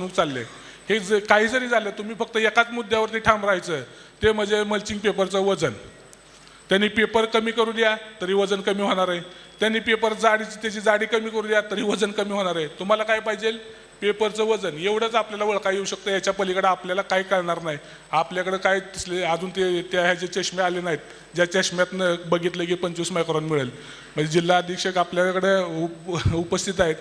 फसवणूक चालले हे जे काही जरी झालं तुम्ही फक्त एकाच मुद्द्यावरती ठाम राहायचं. ते म्हणजे मल्चिंग पेपरचं वजन. त्यांनी पेपर कमी करू द्या तरी वजन कमी होणार आहे. त्यांनी पेपर जाडीची त्याची जाडी कमी करू द्या तरी वजन कमी होणार आहे. तुम्हाला काय पाहिजे? पेपरचं वजन. एवढंच आपल्याला ओळखा येऊ शकतं. याच्या पलीकडे आपल्याला काय कळणार नाही. आपल्याकडे काय तसले अजून ते त्या ह्याचे चष्मे आले नाहीत. ज्या चष्म्यातनं बघितलं की पंचवीस मायक्रॉन मिळेल. म्हणजे जिल्हा अधीक्षक आपल्याकडे उप उपस्थित आहेत.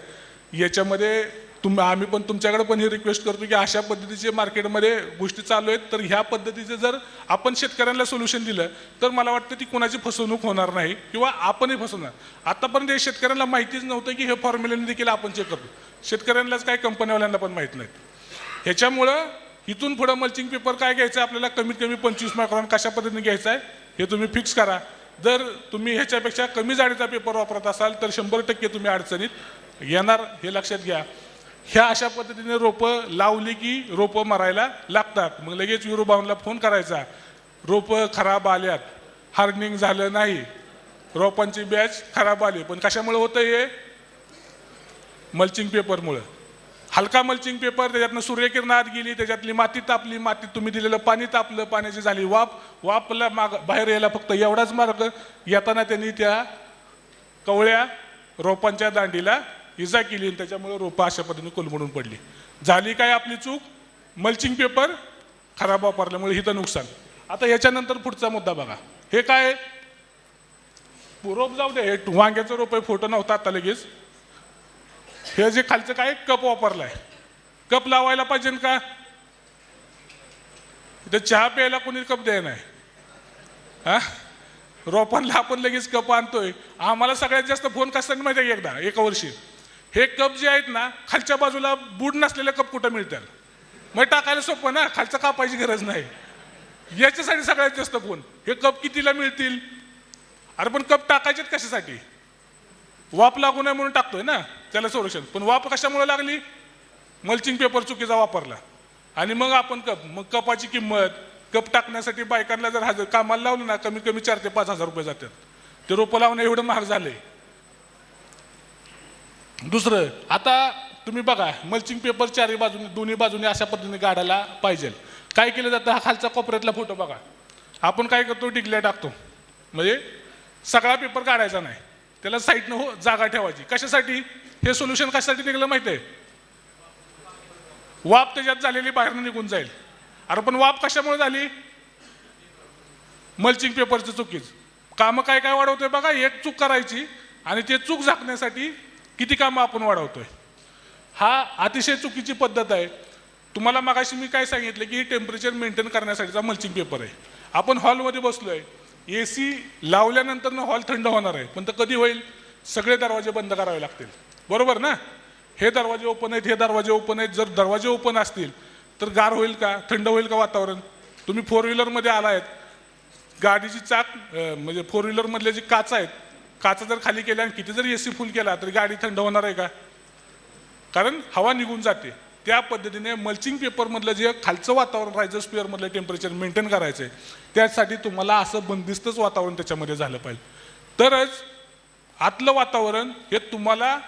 याच्यामध्ये तुम आम्ही पण तुमच्याकडे पण ही रिक्वेस्ट करतो की अशा पद्धतीचे मार्केटमध्ये गोष्टी चालू आहेत. तर ह्या पद्धतीचे जर आपण शेतकऱ्यांना सोल्युशन दिलं तर मला वाटतं ती कोणाची फसवणूक होणार नाही किंवा आपणही फसवणार. आतापर्यंत शेतकऱ्यांना माहितीच नव्हतं की हे फॉर्म्युलेने देखील आपण चेक करतो. शेतकऱ्यांनाच काय कंपनीवाल्यांना पण माहीत नाहीत. ह्याच्यामुळं इथून पुढं मल्चिंग पेपर काय घ्यायचं आहे? आपल्याला कमीत कमी पंचवीस मायक्रॉन कशा पद्धतीने घ्यायचं आहे? हे तुम्ही फिक्स करा. जर तुम्ही ह्याच्यापेक्षा कमी जाडीचा पेपर वापरत असाल तर शंभर टक्के तुम्ही अडचणीत येणार हे लक्षात घ्या. ह्या अशा पद्धतीने रोपं लावली की रोपं मरायला लागतात. मग लगेच विरोबावनला फोन करायचा रोपं खराब आल्यात हार्डनिंग झालं नाही रोपांची बॅच खराब आली. पण कशामुळे होतं हे? मल्चिंग पेपरमुळं. हलका मल्चिंग पेपर त्याच्यातनं सूर्यकिरण आत गेली त्याच्यातली माती तापली मातीत तुम्ही दिलेलं पाणी तापलं पाण्याची झाली वाप वापला माग बाहेर यायला फक्त एवढाच मार्ग येताना त्यांनी त्या कवळ्या रोपांच्या दांडीला इजा केली आणि त्याच्यामुळे रोपं अशा पद्धतीने कोलमडून पडली. झाली काय आपली चूक? मल्चिंग पेपर खराब वापरल्यामुळे हिथं नुकसान. आता याच्यानंतर पुढचा मुद्दा बघा. हे काय? रोप जाऊ दे. हे वांग्याचं रोप आहे फोटो नव्हता आता लगेच. हे जे खालचं काय? कप वापरलाय. कप लावायला पाहिजे का? इथं चहा प्यायला कोणी कप द्याय नाही. हा? रोपांना आपण लगेच कप आणतोय. आम्हाला सगळ्यात जास्त फोन कशासाठी माहिती आहे एकदा? एका वर्षी. हे कप जे आहेत ना खालच्या बाजूला बूड नसलेले कप कुठं मिळतात? मग टाकायला सोपं ना खालचं कापायची गरज नाही. याच्यासाठी सगळ्यात जास्त फोन हे कप कितीला मिळतील? अरे पण कप टाकायचेत कशासाठी? वाप लागू नये म्हणून टाकतोय ना त्याला संरक्षण. पण वाप कशामुळे लागली? मल्चिंग पेपर चुकीचा वापरला. आणि मग आपण कप मग कपाची किंमत कप टाकण्यासाठी बायकांना जर हजार कामाला लावलं ना कमी कमी चार ते पाच हजार रुपये जातात. ते रोपं लावणं एवढं महाग झालंय. दुसरं आता तुम्ही बघा मल्चिंग पेपर चारही बाजूने दोन्ही बाजूने अशा पद्धतीने गाडायला पाहिजे. काय केलं जातं? हा खालचा कोपऱ्यातला फोटो बघा. आपण काय करतो? डिगल्या टाकतो. म्हणजे सगळा पेपर काढायचा नाही. त्याला साईडनं हो जागा ठेवायची. कशासाठी? हे सोल्युशन कशासाठी निघलं माहिती आहे वाप त्याच्यात झालेली बाहेरनं निघून जाईल. अरे पण वाप कशामुळे झाली? मल्चिंग पेपरचं चुकीच. कामं काय काय वाढवतोय बघा? एक चूक करायची आणि ते चूक झाकण्यासाठी किती कामं आपण वाढवतोय? हा अतिशय चुकीची पद्धत आहे. तुम्हाला मागाशी मी काय सांगितलं की टेम्परेचर मेंटेन करण्यासाठीचा मल्चिंग पेपर आहे. आपण हॉलमध्ये बसलो आहे ए सी लावल्यानंतर हॉल थंड होणार आहे. पण तर कधी होईल? सगळे दरवाजे बंद करावे लागतील. बरोबर ना? हे दरवाजे ओपन आहेत हे दरवाजे ओपन आहेत. जर दरवाजे ओपन असतील तर गार होईल का? थंड होईल का वातावरण? तुम्ही फोर व्हीलरमध्ये आला आहेत गाडीची चाक म्हणजे फोर व्हीलरमधले जे काच आहेत काचा जर खाली केल्या आणि किती जरी ए सी फुल केला तरी गाडी थंड होणार आहे का? कारण हवा निघून जाते. त्या पद्धतीने मल्चिंग पेपरमधलं जे खालचं वातावरण राहायचं स्पेअरमधलं टेम्परेचर मेंटेन करायचं आहे त्यासाठी तुम्हाला असं बंदिस्तच वातावरण त्याच्यामध्ये झालं पाहिजे. तरच आतलं वातावरण हे तुम्हाला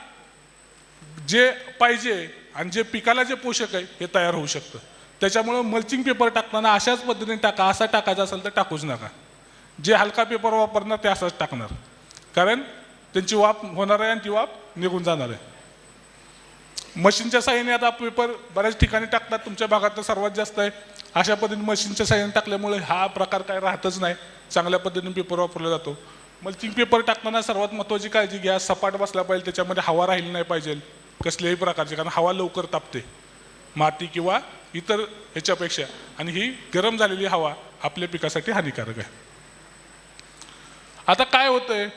जे पाहिजे आणि जे पिकाला जे पोषक आहे हे तयार होऊ शकतं. त्याच्यामुळं मल्चिंग पेपर टाकताना अशाच पद्धतीने टाका असा टाकायचा असेल तर टाकूच नका. जे हलका पेपर वापरणार ते असाच टाकणार. कारण त्यांची वाफ होणार आहे आणि ती वाफ निघून जाणार आहे. मशीनच्या साह्याने आता पेपर बऱ्याच ठिकाणी टाकतात तुमच्या भागात तर सर्वात जास्त आहे. अशा पद्धतीने मशीनच्या साह्याने टाकल्यामुळे हा प्रकार काय राहतच नाही. चांगल्या पद्धतीने पेपर वापरला जातो. मल्चिंग पेपर टाकताना सर्वात महत्त्वाची काळजी घ्या. सपाट बसला पाहिजे त्याच्यामध्ये हवा राहिली नाही पाहिजे कसल्याही प्रकारची कारण हवा लवकर तापते. माती किंवा इतर ह्याच्यापेक्षा. आणि ही गरम झालेली हवा आपल्या पिकासाठी हानिकारक आहे. आता काय होतंय?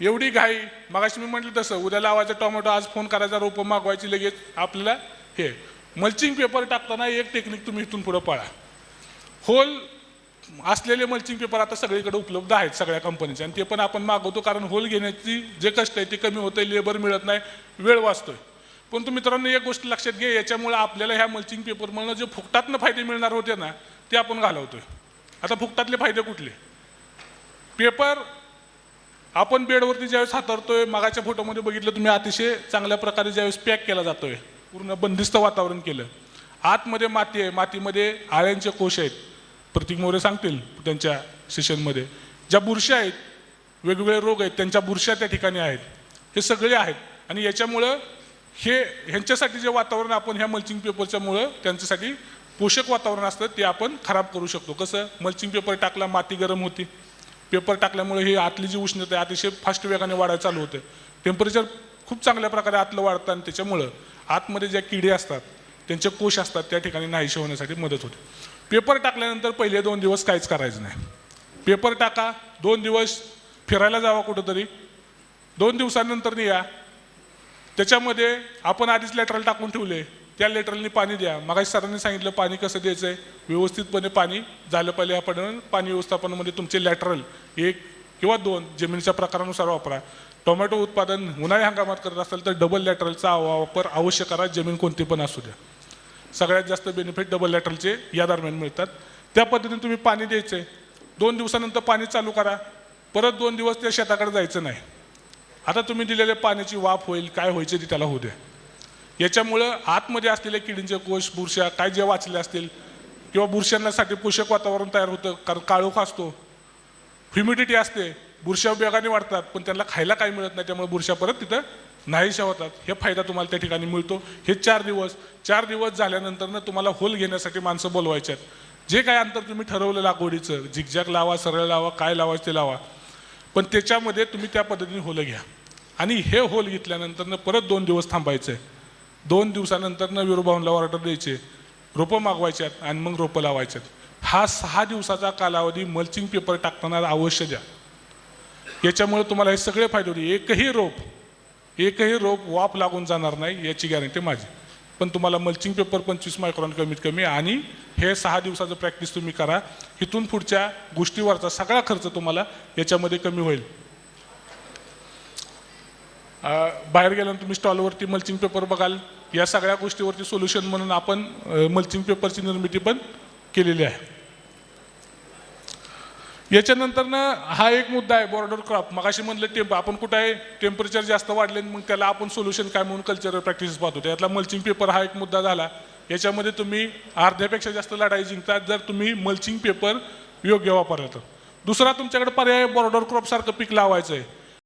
एवढी घाई. मगाशी मी म्हटलं तसं उद्या लावायचं टोमॅटो आज फोन करायचा रोपं मागवायची लगेच. आपल्याला हे मल्चिंग पेपर टाकताना एक टेक्निक तुम्ही इथून पुढं पाळा. होल असलेले मल्चिंग पेपर आता सगळीकडे उपलब्ध आहेत सगळ्या कंपनीचे आणि ते पण आपण मागवतो कारण होल घेण्याची जे कष्ट आहे ते कमी होतं लेबर मिळत नाही वेळ वाचतोय. पण मित्रांनो एक गोष्ट लक्षात घ्या याच्यामुळे आपल्याला ह्या मल्चिंग पेपरमधनं जे फुकटातनं फायदे मिळणार होते ना ते आपण घालवतोय. आता फुकटातले फायदे कुठले? पेपर आपण बेडवरती ज्यावेळेस हातरतोय मागाच्या फोटोमध्ये बघितलं तुम्ही अतिशय चांगल्या प्रकारे ज्यावेळेस पॅक केला जातोय पूर्ण बंदिस्त वातावरण केलं. आतमध्ये माती आहे मातीमध्ये आळ्यांचे कोश आहेत. प्रतीक मोरे सांगतील त्यांच्या सेशनमध्ये ज्या बुरश्या आहेत वेगवेगळे रोग आहेत त्यांच्या बुरश्या त्या ठिकाणी आहेत. हे सगळे आहेत. आणि याच्यामुळं हे ह्यांच्यासाठी जे वातावरण आपण ह्या मल्चिंग पेपरच्यामुळं त्यांच्यासाठी पोषक वातावरण असतं ते आपण खराब करू शकतो. कसं? मल्चिंग पेपर टाकला माती गरम होती. पेपर टाकल्यामुळे ही आतली जी उष्णता आहे अतिशय फास्ट वेगाने वाढायला चालू होते. टेम्परेचर खूप चांगल्या प्रकारे आतलं वाढतं आणि त्याच्यामुळं आतमध्ये ज्या किडे असतात त्यांचे कोश असतात त्या ठिकाणी नाहीशी होण्यासाठी मदत होते. पेपर टाकल्यानंतर पहिले दोन दिवस काहीच करायचं नाही. पेपर टाका दोन दिवस फिरायला जावा कुठंतरी. दोन दिवसानंतर या त्याच्यामध्ये आपण आधीच लॅटरल टाकून ठेवले. त्या लेटरलनी पाणी द्या. मगाशी सरांनी सांगितलं पाणी कसं द्यायचं आहे व्यवस्थितपणे पाणी झालं पाहिजे आपण पाणी व्यवस्थापनामध्ये तुमचे लॅटरल एक किंवा दोन जमिनीच्या प्रकारानुसार वापरा. टोमॅटो उत्पादन उन्हाळी हंगामात करत असाल तर डबल लॅटरलचा वापर अवश्य करा. जमीन कोणती पण असू द्या. सगळ्यात जास्त बेनिफिट डबल लॅटरलचे या दरम्यान मिळतात. त्या पद्धतीने तुम्ही पाणी द्यायचं आहे दोन दिवसानंतर पाणी चालू करा. परत दोन दिवस त्या शेताकडे जायचं नाही. आता तुम्ही दिलेल्या पाण्याची वाफ होईल काय व्हायचं ते त्याला होऊ द्या. याच्यामुळं आतमध्ये असलेले किडींचे कोश बुरश्या काय जे वाचले असतील किंवा बुरशांसाठी पोषक वातावरण तयार होतं कारण काळोख असतो. ह्युमिडिटी असते बुरशा वेगाने वाढतात पण त्यांना खायला काही मिळत नाही त्यामुळे बुरशा परत तिथं नाहीशा होतात. हे फायदा तुम्हाला त्या ठिकाणी मिळतो. हे चार दिवस चार दिवस झाल्यानंतर तुम्हाला होल घेण्यासाठी माणसं बोलवायचे आहेत. जे काय अंतर तुम्ही ठरवलं लागवडीचं झिकझॅक लावा सरळ लावा काय लावायचं ते लावा. पण त्याच्यामध्ये तुम्ही त्या पद्धतीने होलं घ्या. आणि हे होल घेतल्यानंतर परत दोन दिवस थांबायचं आहे दोन दिवसानंतर न विरोभावनला ऑर्डर द्यायचे. रोपं मागवायच्यात आणि मग रोपं लावायच्यात. हा सहा दिवसाचा कालावधी मल्चिंग पेपर टाकताना अवश्य द्या. याच्यामुळे तुम्हाला हे सगळे फायदे होते एकही रोप एकही रोप वाप लागून जाणार नाही याची गॅरंटी माझी. पण तुम्हाला मल्चिंग पेपर पंचवीस मायक्रॉन कमीत कमी आणि हे सहा दिवसाचं प्रॅक्टिस तुम्ही करा. इथून पुढच्या गोष्टीवरचा सगळा खर्च तुम्हाला याच्यामध्ये कमी होईल. बाहेर गेल्यानंतर तुम्ही स्टॉलवरती मल्चिंग पेपर बघाल. या सगळ्या गोष्टीवरती सोल्युशन म्हणून आपण मल्चिंग पेपरची निर्मिती पण केलेली आहे. याच्यानंतर ना हा एक मुद्दा आहे बॉर्डर क्रॉप मगाशी म्हणलं टेम्प आपण कुठं आहे टेम्परेचर जास्त वाढले मग त्याला आपण सोल्युशन काय म्हणून कल्चरल प्रॅक्टिस पाहतो. त्यातला मल्चिंग पेपर हा एक मुद्दा झाला. याच्यामध्ये तुम्ही अर्ध्यापेक्षा जास्त लढाई जिंकतात जर तुम्ही मल्चिंग पेपर योग्य वापरला तर. दुसरा तुमच्याकडे पर्याय बॉर्डर क्रॉप सारखं पीक लावायचं आहे